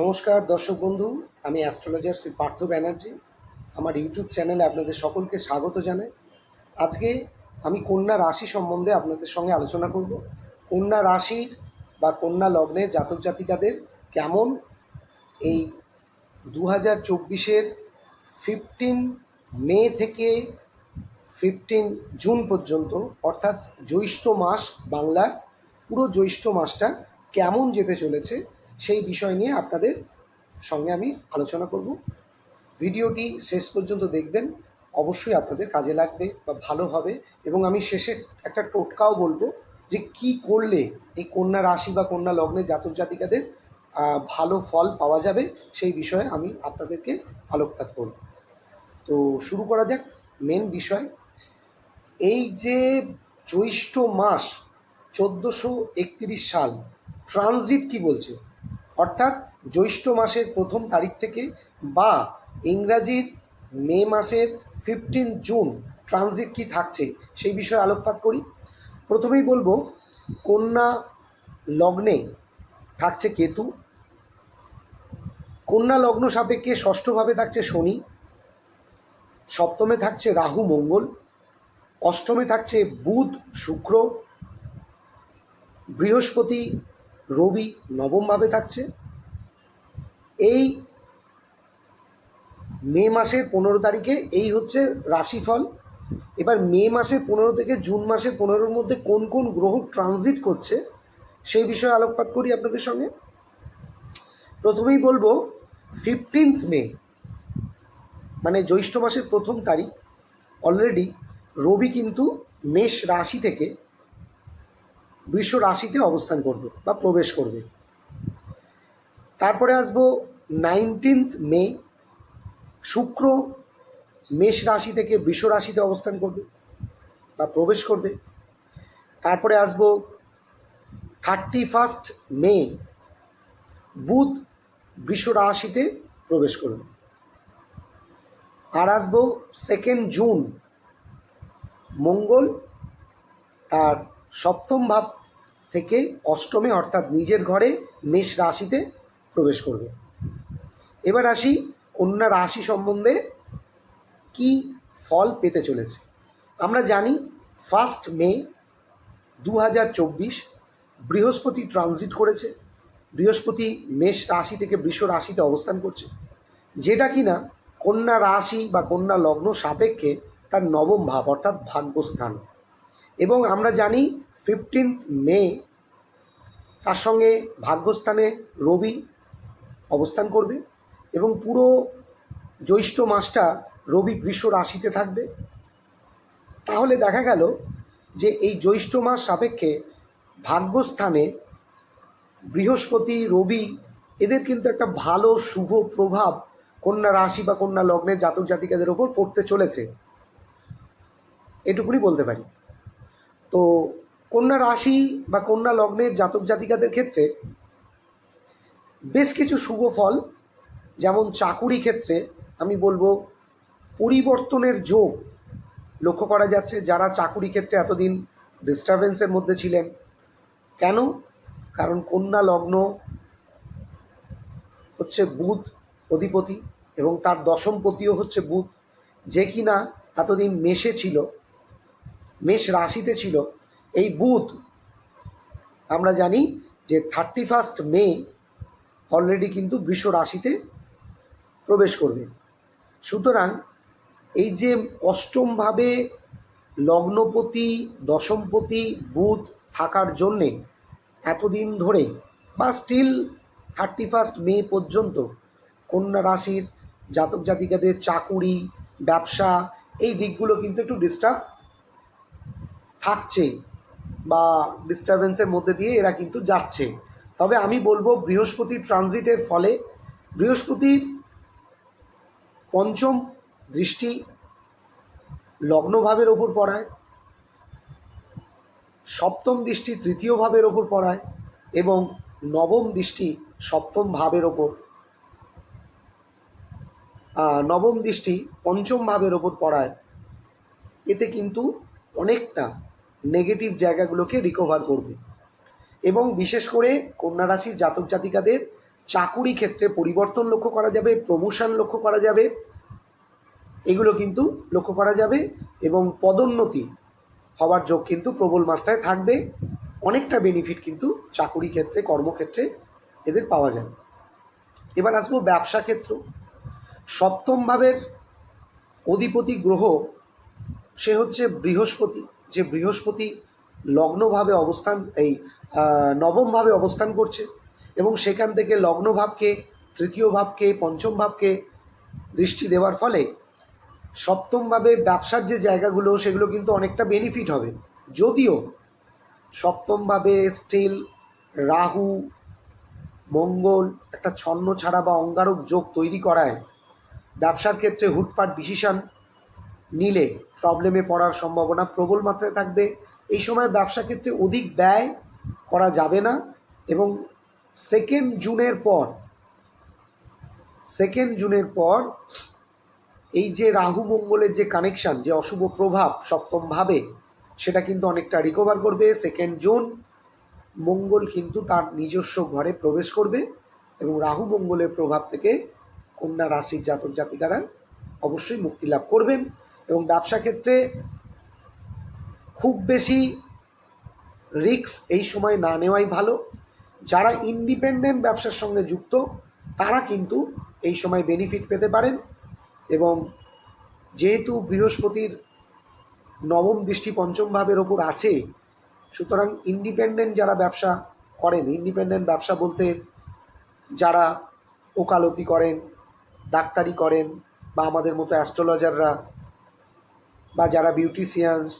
নমস্কার, দর্শক বন্ধু, আমি অ্যাস্ট্রোলজার শ্রী পার্থ ব্যানার্জি। আমার ইউটিউব চ্যানেলে আপনাদের সকলকে স্বাগত জানাই। আজকে আমি কন্যা রাশি সম্বন্ধে আপনাদের সঙ্গে আলোচনা করব। কন্যা রাশির বা কন্যা লগ্নের জাতক জাতিকাদের কেমন এই দু হাজার চব্বিশের ফিফটিন মে থেকে ফিফটিন জুন পর্যন্ত, অর্থাৎ জ্যৈষ্ঠ মাস বাংলার পুরো জ্যৈষ্ঠ মাসটা কেমন যেতে চলেছে সেই বিষয় নিয়ে আপনাদের সঙ্গে আমি আলোচনা করব। ভিডিওটি শেষ পর্যন্ত দেখবেন। অবশ্যই আপনাদের কাজে লাগবে বা ভালো হবে এবং আমি শেষে একটা টোটকাও বলব যে কি করলে এই কন্যা রাশি বা কন্যা লগ্নে জাতক জাতিকাদের ভালো ফল পাওয়া যাবে সেই বিষয়ে আমি আপনাদেরকে আলোকপাত করব। তো শুরু করা যাক মেন বিষয়। এই যে জ্যৈষ্ঠ মাস চোদ্দোশো একত্রিশ সাল, ট্রানজিট কি বলছে? অর্থাৎ জ্যৈষ্ঠ মাসের প্রথম তারিখ থেকে বা ইংরাজির মে মাসের ফিফটিন জুন ট্রানজিট কি থাকছে সেই বিষয়ে আলোকপাত করি। প্রথমেই বলব, কন্যা লগ্নে থাকছে কেতু। কন্যা লগ্ন সাপেক্ষে ষষ্ঠভাবে থাকছে শনি। সপ্তমে থাকছে রাহু মঙ্গল। অষ্টমে থাকছে বুধ শুক্র। বৃহস্পতি রবি নবমভাবে থাকছে। এই মে মাসের পনেরো তারিখে এই হচ্ছে রাশিফল। এবার মে মাসের পনেরো থেকে জুন মাসের পনেরোর মধ্যে কোন কোন গ্রহ ট্রানজিট করছে, সেই বিষয়ে আলোকপাত করি আপনাদের সঙ্গে। প্রথমেই বলব ফিফটিন্থ মে মানে জ্যৈষ্ঠ মাসের প্রথম তারিখ অলরেডি রবি কিন্তু মেষ রাশি থেকে বৃষ রাশিতে অবস্থান করবে বা প্রবেশ করবে। তারপরে আসব নাইনটিন্থ মে শুক্র মেষ রাশি থেকে বৃষ রাশিতে অবস্থান করবে বা প্রবেশ করবে। তারপরে আসব থার্টি ফার্স্ট মে বুধ বৃষ রাশিতে প্রবেশ করবে। আর আসব সেকেন্ড জুন মঙ্গল তার সপ্তম ভাব থেকে অষ্টমে, অর্থাৎ নিজের ঘরে মেষ রাশিতে প্রবেশ করবে। এবার আসি কন্যা রাশি সম্বন্ধে কি ফল পেতে চলেছে। আমরা জানি ফার্স্ট মে দু হাজার চব্বিশ বৃহস্পতি ট্রানজিট করেছে। বৃহস্পতি মেষ রাশি থেকে বৃষ রাশিতে অবস্থান করছে। যেটা কিনা কন্যা রাশি বা কন্যা লগ্ন সাপেক্ষে তার নবম ভাব, অর্থাৎ ভাগ্যস্থান। এবং আমরা জানি ফিফটিন্থ মে তার সঙ্গে ভাগ্যস্থানে রবি অবস্থান করবে এবং পুরো জ্যৈষ্ঠ মাসটা রবি বৃষ রাশিতে থাকবে। তাহলে দেখা গেল যে এই জ্যৈষ্ঠ মাস সাপেক্ষে ভাগ্যস্থানে বৃহস্পতি, রবি এদের কিন্তু একটা ভালো, শুভ প্রভাব কন্যা রাশি বা কন্যা লগ্নের জাতক জাতিকাদের ওপর পড়তে চলেছে। এটুকুনি বলতে পারি। তো কন্যা রাশি বা কন্যা লগ্নের জাতক জাতিকাদের ক্ষেত্রে বেশ কিছু শুভ ফল, যেমন চাকুরি ক্ষেত্রে আমি বলব পরিবর্তনের যোগ লক্ষ্য করা যাচ্ছে যারা চাকুরি ক্ষেত্রে এতদিন ডিস্টারবেন্সের মধ্যে ছিলেন। কেন? কারণ কন্যা লগ্ন হচ্ছে বুধ অধিপতি এবং তার দশমপতিও হচ্ছে বুধ। যে কিনা এতদিন মেশে ছিল মেষ রাশিতে ছিল, এই বুধ, আমরা জানি যে থার্টি ফার্স্ট মে অলরেডি কিন্তু বৃষ রাশিতে প্রবেশ করবে। সুতরাং এই যে অষ্টমভাবে লগ্নপতি, দশমপতি, বুধ থাকার জন্যে এতদিন ধরে বা স্টিল থার্টি ফার্স্ট মে পর্যন্ত কন্যা রাশির জাতক জাতিকাদের চাকুরি, ব্যবসা, এই দিকগুলো কিন্তু একটু ডিস্টার্ব থাকছে বা ডিস্টারবেন্সের মধ্যে দিয়ে এরা কিন্তু যাচ্ছে। তবে আমি বলব বৃহস্পতির ট্রানজিটের ফলে বৃহস্পতির পঞ্চম দৃষ্টি লগ্নভাবের ওপর পড়ায়, সপ্তম দৃষ্টি তৃতীয় ভাবের ওপর পড়ায় এবং নবম দৃষ্টি সপ্তম ভাবের ওপর নবম দৃষ্টি পঞ্চম ভাবের ওপর পড়ায়। এতে কিন্তু অনেকটা নেগেটিভ জায়গাগুলোকে রিকভার করবে। এবং বিশেষ করে কন্যা রাশির জাতক জাতিকাদের চাকুরি ক্ষেত্রে পরিবর্তন লক্ষ্য করা যাবে প্রমোশন লক্ষ্য করা যাবে, এগুলো কিন্তু লক্ষ্য করা যাবে এবং পদোন্নতি হওয়ার যোগ কিন্তু প্রবল মাত্রায় থাকবে। অনেকটা বেনিফিট কিন্তু চাকুরি ক্ষেত্রে, কর্মক্ষেত্রে এদের পাওয়া যাবে। এবার আসব ব্যবসা ক্ষেত্র। সপ্তম ভাবের অধিপতি গ্রহ সে হচ্ছে বৃহস্পতি। যে বৃহস্পতি লগ্নভাবে অবস্থান, এই নবমভাবে অবস্থান করছে এবং সেখান থেকে লগ্নভাবকে তৃতীয় ভাবকে, পঞ্চম ভাবকে দৃষ্টি দেওয়ার ফলে সপ্তমভাবে ব্যবসার যে জায়গাগুলো, সেগুলো কিন্তু অনেকটা বেনিফিট হবে। যদিও সপ্তমভাবে স্টিল রাহু, মঙ্গল একটা ছন্ন ছাড়া বা অঙ্গারক যোগ তৈরি করায় ব্যবসার ক্ষেত্রে হুটপাট ডিসিশন নিলে প্রবলেমে পড়ার সম্ভাবনা প্রবল মাত্রায় থাকবে। এই সময় ব্যবসা ক্ষেত্রে অধিক ব্যয় করা যাবে না এবং সেকেন্ড জুনের পর সেকেন্ড জুনের পর এই যে রাহু মঙ্গলের যে কানেকশান যে অশুভ প্রভাব সপ্তমভাবে, সেটা কিন্তু অনেকটা রিকভার করবে। সেকেন্ড জুন মঙ্গল কিন্তু তার নিজস্ব ঘরে প্রবেশ করবে এবং রাহু মঙ্গলের প্রভাব থেকে কন্যা রাশির জাতক জাতিকারা অবশ্যই মুক্তি লাভ করবেন। এবং ব্যবসা ক্ষেত্রে খুব বেশি রিস্ক এই সময় না নেওয়াই ভালো। যারা ইন্ডিপেন্ডেন্ট ব্যবসার সঙ্গে যুক্ত, তারা কিন্তু এই সময় বেনিফিট পেতে পারেন এবং যেহেতু বৃহস্পতির নবম দৃষ্টি পঞ্চম ভাবের ওপর আছে, সুতরাং ইন্ডিপেন্ডেন্ট যারা ব্যবসা করেন, ইন্ডিপেন্ডেন্ট ব্যবসা বলতে যারা ওকালতি করেন, ডাক্তারি করেন বা আমাদের মতো অ্যাস্ট্রোলজাররা বা যারা বিউটিশিয়ানস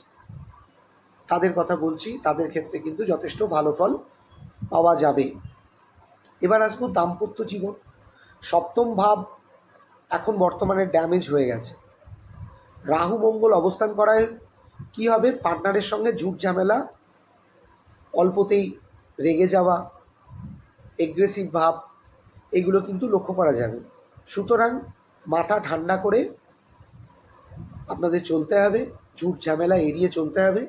তাদের কথা বলছি, তাদের ক্ষেত্রে কিন্তু যথেষ্ট ভালো ফল পাওয়া যাবে। এবার আসব দাম্পত্য জীবন। সপ্তম ভাব এখন বর্তমানে ড্যামেজ হয়ে গেছে। রাহু মঙ্গল অবস্থান করায় কি হবে? পার্টনারের সঙ্গে ঝুট ঝামেলা, অল্পতেই রেগে যাওয়া এগ্রেসিভ ভাব, এগুলো কিন্তু লক্ষ্য করা যাবে। সুতরাং মাথা ঠান্ডা করে আপনাদের চলতে হবে, ঝুট ঝামেলা এড়িয়ে চলতে হবে,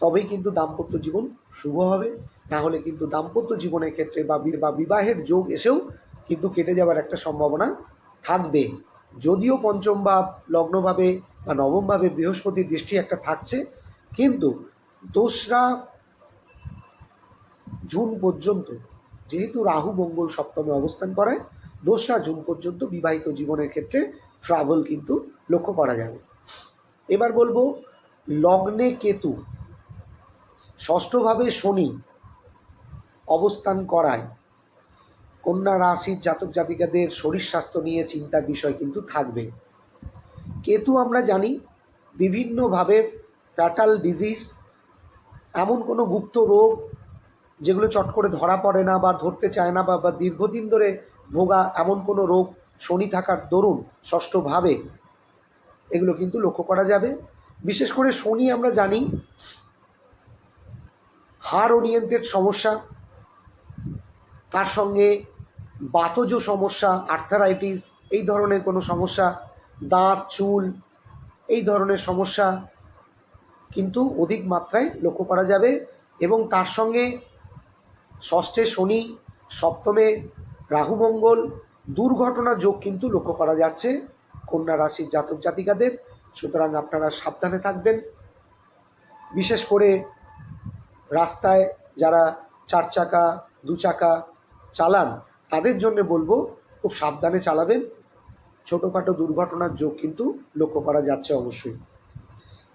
তবেই কিন্তু দাম্পত্য জীবন শুভ হবে। না হলে কিন্তু দাম্পত্য জীবনের ক্ষেত্রে বা বি- বা বিবাহের যোগ এসেও কিন্তু কেটে যাওয়ার একটা সম্ভাবনা থাকবে। যদিও পঞ্চম ভাব লগ্নভাবে বা নবমভাবে বৃহস্পতির দৃষ্টি একটা থাকছে, কিন্তু দোসরা জুন পর্যন্ত, যেহেতু রাহু, মঙ্গল সপ্তমে অবস্থান করায়, দোসরা জুন পর্যন্ত বিবাহিত জীবনের ক্ষেত্রে ট্রাভেল কিন্তু লক্ষ্য করা যাবে। এবার বলব, লগ্নে কেতু, ষষ্ঠভাবে শনি অবস্থান করায়। কন্যা রাশির জাতক জাতিকাদের শরীর স্বাস্থ্য নিয়ে চিন্তার বিষয় কিন্তু থাকবে। কেতু আমরা জানি, বিভিন্নভাবে ফ্যাটাল ডিজিজ, এমন কোনো গুপ্ত রোগ যেগুলো চট করে ধরা পড়ে না বা ধরতে চায় না বা দীর্ঘদিন ধরে ভোগা এমন কোনো রোগ শনি থাকার দরুন ষষ্ঠভাবে এগুলো কিন্তু লক্ষ্য করা যাবে। বিশেষ করে শনি আমরা জানি হাড় ওরিয়েন্টেড সমস্যা, তার সঙ্গে বাতজ সমস্যা আর্থারাইটিস এই ধরনের কোনো সমস্যা, দাঁত, চুল, এই ধরনের সমস্যা কিন্তু অধিক মাত্রায় লক্ষ্য করা যাবে এবং তার সঙ্গে ষষ্ঠে শনি, সপ্তমে রাহুমঙ্গল, দুর্ঘটনা যোগ কিন্তু লক্ষ্য করা যাচ্ছে। কন্যা রাশির জাতক জাতিকাদের। সুতরাং আপনারা সাবধানে থাকবেন। বিশেষ করে রাস্তায় যারা চার চাকা, দু চাকা চালান, তাদের জন্য বলব, খুব সাবধানে চালাবেন। ছোটোখাটো দুর্ঘটনার যোগ কিন্তু লক্ষ্য করা যাচ্ছে অবশ্যই।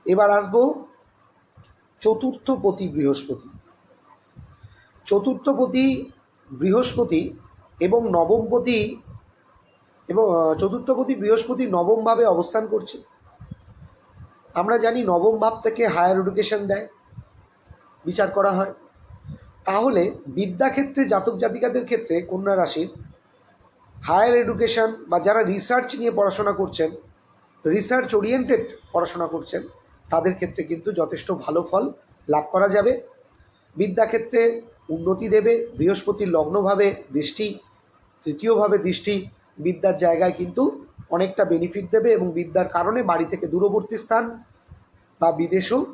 এবার আসব চতুর্থপতি বৃহস্পতি। চতুর্থপতি বৃহস্পতি এবং নবমপতি এবং চতুর্থপতি বৃহস্পতি নবমভাবে অবস্থান করছে। আমরা জানি নবম ভাব থেকে হায়ার এডুকেশন দেয়, বিচার করা হয়। তাহলে বিদ্যাক্ষেত্রে জাতক জাতিকাদের ক্ষেত্রে কন্যা রাশির হায়ার এডুকেশন বা যারা রিসার্চ নিয়ে পড়াশোনা করছেন রিসার্চ ওরিয়েন্টেড পড়াশোনা করছেন, তাদের ক্ষেত্রে কিন্তু যথেষ্ট ভালো ফল লাভ করা যাবে। বিদ্যাক্ষেত্রে উন্নতি দেবে বৃহস্পতির লগ্নভাবে দৃষ্টি তৃতীয়ভাবে দৃষ্টি বিদ্যার জায়গায় কিন্তু অনেকটা বেনিফিট দেবে এবং বিদ্যার কারণে বাড়ি থেকে দূরবর্তী স্থান বা বিদেশেও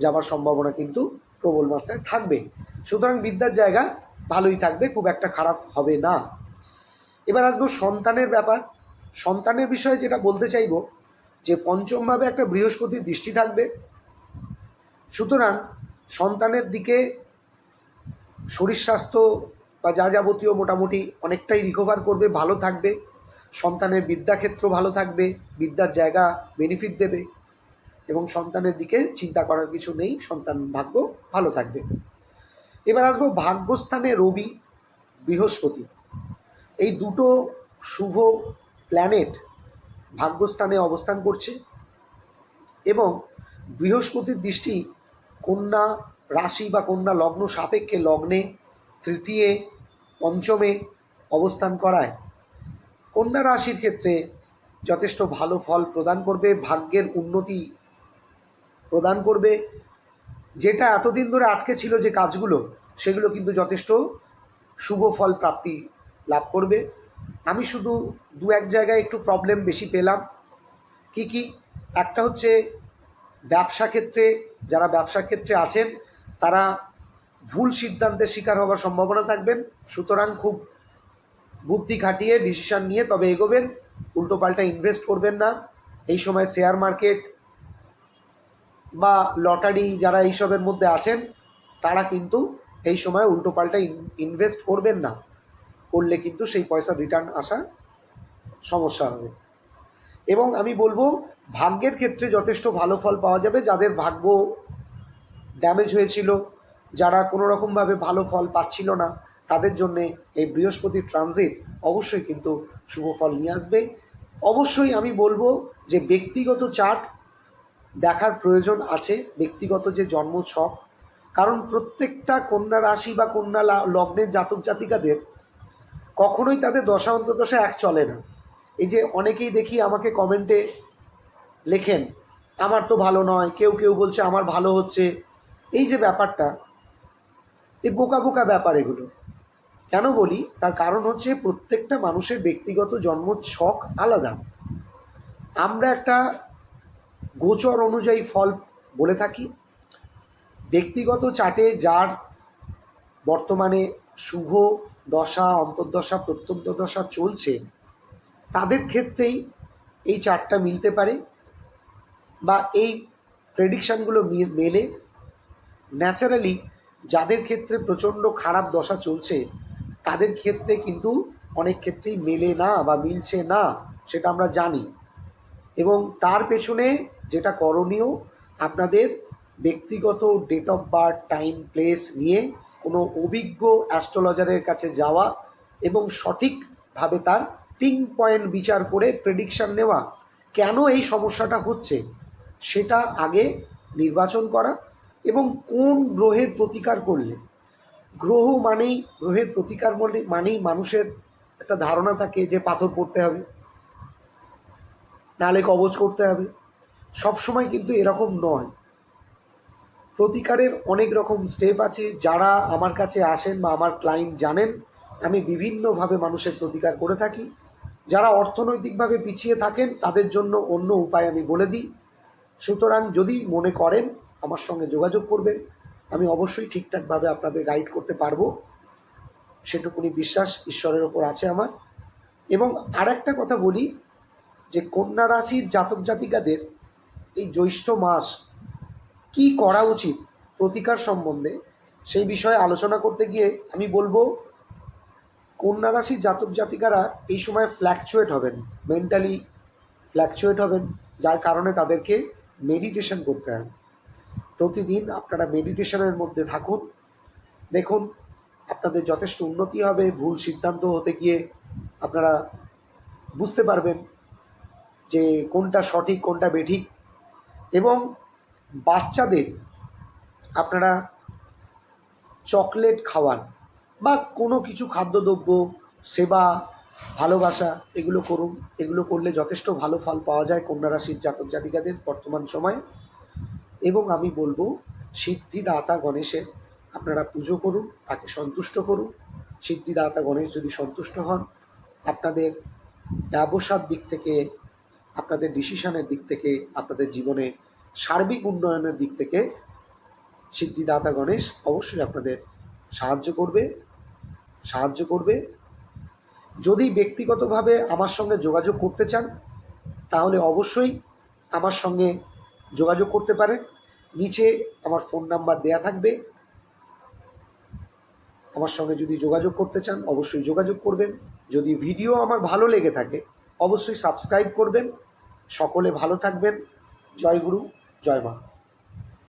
যাওয়ার সম্ভাবনা কিন্তু প্রবল মাত্রায় থাকবে। সুতরাং বিদ্যার জায়গা ভালোই থাকবে, খুব একটা খারাপ হবে না। এবার আসব সন্তানের ব্যাপার। সন্তানের বিষয়ে যেটা বলতে চাইব, যে পঞ্চমভাবে একটা বৃহস্পতির দৃষ্টি থাকবে। সুতরাং সন্তানের দিকে শরীর স্বাস্থ্য বা যা যাবতীয় মোটামুটি অনেকটাই রিকভার করবে, ভালো থাকবে। সন্তানের বিদ্যাক্ষেত্র ভালো থাকবে, বিদ্যার জায়গা বেনিফিট দেবে এবং সন্তানের দিকে চিন্তা করার কিছু নেই, সন্তান ভাগ্য ভালো থাকবে। এবার আসব ভাগ্যস্থানে রবি বৃহস্পতি। এই দুটো শুভ প্ল্যানেট ভাগ্যস্থানে অবস্থান করছে এবং বৃহস্পতির দৃষ্টি কন্যা রাশি বা কন্যা লগ্ন সাপেক্ষে লগ্নে, তৃতীয় পঞ্চমে অবস্থান করায়। কন্যা রাশির ক্ষেত্রে যথেষ্ট ভালো ফল প্রদান করবে, ভাগ্যের উন্নতি প্রদান করবে। যেটা এতদিন ধরে আটকে ছিল যে কাজগুলো, সেগুলো কিন্তু যথেষ্ট শুভ ফল প্রাপ্তি লাভ করবে। আমি শুধু দু এক জায়গায় একটু প্রবলেম বেশি পেলাম। কি কি? একটা হচ্ছে ব্যবসা ক্ষেত্রে, যারা ব্যবসা ক্ষেত্রে আছেন, তারা ভুল সিদ্ধান্তের শিকার হওয়ার সম্ভাবনা থাকবেন। সুতরাং খুব বুদ্ধি খাটিয়ে ডিসিশান নিয়ে তবে এগোবেন। উল্টোপাল্টা ইনভেস্ট করবেন না। এই সময় শেয়ার মার্কেট বা লটারি যারা এইসবের মধ্যে আছেন, তারা কিন্তু এই সময় উল্টোপাল্টা ইনভেস্ট করবেন না। করলে কিন্তু সেই পয়সা রিটার্ন আসা সমস্যা হবে। এবং আমি বলব, ভাগ্যের ক্ষেত্রে যথেষ্ট ভালো ফল পাওয়া যাবে। যাদের ভাগ্য ড্যামেজ হয়েছিল যারা কোনো রকমভাবে ভালো ফল পাচ্ছিল না, তাদের জন্যে এই বৃহস্পতি ট্রানজিট অবশ্যই কিন্তু শুভ ফল নিয়ে আসবে। অবশ্যই আমি বলব যে ব্যক্তিগত চার্ট দেখার প্রয়োজন আছে, ব্যক্তিগত যে জন্ম ছক। কারণ প্রত্যেকটা কন্যা রাশি বা কন্যা লগ্নের জাতক জাতিকাদের কখনোই তাদের দশা অন্তদশা এক চলে না। এই যে অনেকেই দেখি আমাকে কমেন্টে লেখেন, আমার তো ভালো নয়, কেউ কেউ বলছে আমার ভালো হচ্ছে। এই যে ব্যাপারটা এই বোকা বোকা ব্যাপার এগুলো। কেন বলি? তার কারণ হচ্ছে প্রত্যেকটা মানুষের ব্যক্তিগত জন্ম ছক আলাদা। আমরা একটা গোচর অনুযায়ী ফল বলে থাকি। ব্যক্তিগত চার্টে যার বর্তমানে শুভ দশা, অন্তর্দশা, প্রত্যন্ত দশা চলছে, তাদের ক্ষেত্রেই এই চার্টটা মিলতে পারে বা এই প্রেডিকশানগুলো মেলে। ন্যাচারালি যাদের ক্ষেত্রে প্রচণ্ড খারাপ দশা চলছে, তাদের ক্ষেত্রে কিন্তু অনেক ক্ষেত্রেই মেলে না বা মিলছে না, সেটা আমরা জানি। এবং তার পেছনে যেটা করণীয়, আপনাদের ব্যক্তিগত date of birth time place নিয়ে কোনো অভিজ্ঞ অ্যাস্ট্রোলজারের কাছে যাওয়া এবং সঠিকভাবে তার পিং পয়েন্ট বিচার করে প্রেডিকশান নেওয়া, কেন এই সমস্যাটা হচ্ছে, সেটা আগে নির্বাচন করা এবং কোন গ্রহের প্রতিকার করলে? গ্রহ মানেই, গ্রহের প্রতিকার মানে মানেই মানুষের একটা ধারণা থাকে যে পাথর পড়তে হবে। নালে কবজ করতে হবে। সব সময় কিন্তু এরকম নয়। প্রতিকারের অনেক রকম স্টেপ আছে। যারা আমার কাছে আসেন বা আমার ক্লায়েন্ট জানেন, আমি বিভিন্নভাবে মানুষের প্রতিকার করে থাকি। যারা অর্থনৈতিকভাবে পিছিয়ে থাকেন, তাদের জন্য অন্য উপায় আমি বলে দিই। সুতরাং যদি মনে করেন আমার সঙ্গে যোগাযোগ করবেন। আমি অবশ্যই ঠিকঠাকভাবে আপনাদের গাইড করতে পারব। সেটুকুনি বিশ্বাস ঈশ্বরের ওপর আছে আমার। এবং আর একটা কথা বলি, যে কন্যা রাশির জাতক জাতিকাদের এই জ্যৈষ্ঠ মাস কি করা উচিত প্রতিকার সম্বন্ধে, সেই বিষয়ে আলোচনা করতে গিয়ে আমি বলব, কন্যা রাশির জাতক জাতিকারা এই সময় ফ্ল্যাকচুয়েট হবেন মেন্টালি ফ্ল্যাকচুয়েট হবেন, যার কারণে তাদেরকে মেডিটেশন করতে হবে প্রতিদিন আপনারা মেডিটেশনের মধ্যে থাকুন। দেখুন, আপনাদের যথেষ্ট উন্নতি হবে, ভুল সিদ্ধান্ত হতে গিয়ে আপনারা বুঝতে পারবেন যে কোনটা সঠিক, কোনটা বেঠিক। এবং বাচ্চাদের আপনারা চকলেট খাওয়ান বা কোনো কিছু খাদ্যদ্রব্য, সেবা, ভালোবাসা, এগুলো করুন। এগুলো করলে যথেষ্ট ভালো ফল পাওয়া যায় কন্যা রাশির জাতক জাতিকাদের বর্তমান সময়ে। এবং আমি বলব, সিদ্ধিদাতা গণেশের আপনারা পুজো করুন, তাকে সন্তুষ্ট করুন। সিদ্ধিদাতা গণেশ যদি সন্তুষ্ট হন, আপনাদের ব্যবসার দিক থেকে, আপনাদের ডিসিশনের দিক থেকে, আপনাদের জীবনে সার্বিক উন্নয়নের দিক থেকে সিদ্ধিদাতা গণেশ অবশ্যই আপনাদের সাহায্য করবে সাহায্য করবে। যদি ব্যক্তিগতভাবে আমার সঙ্গে যোগাযোগ করতে চান, তাহলে অবশ্যই আমার সঙ্গে যোগাযোগ করতে পারেন। নিচে আমার ফোন নাম্বার দেয়া থাকবে। আমার সঙ্গে যদি যোগাযোগ করতে চান, অবশ্যই যোগাযোগ করবেন। যদি ভিডিও আমার ভালো লেগে থাকে, অবশ্যই সাবস্ক্রাইব করবেন। সকলে ভালো থাকবেন। জয় গুরু, জয় মা।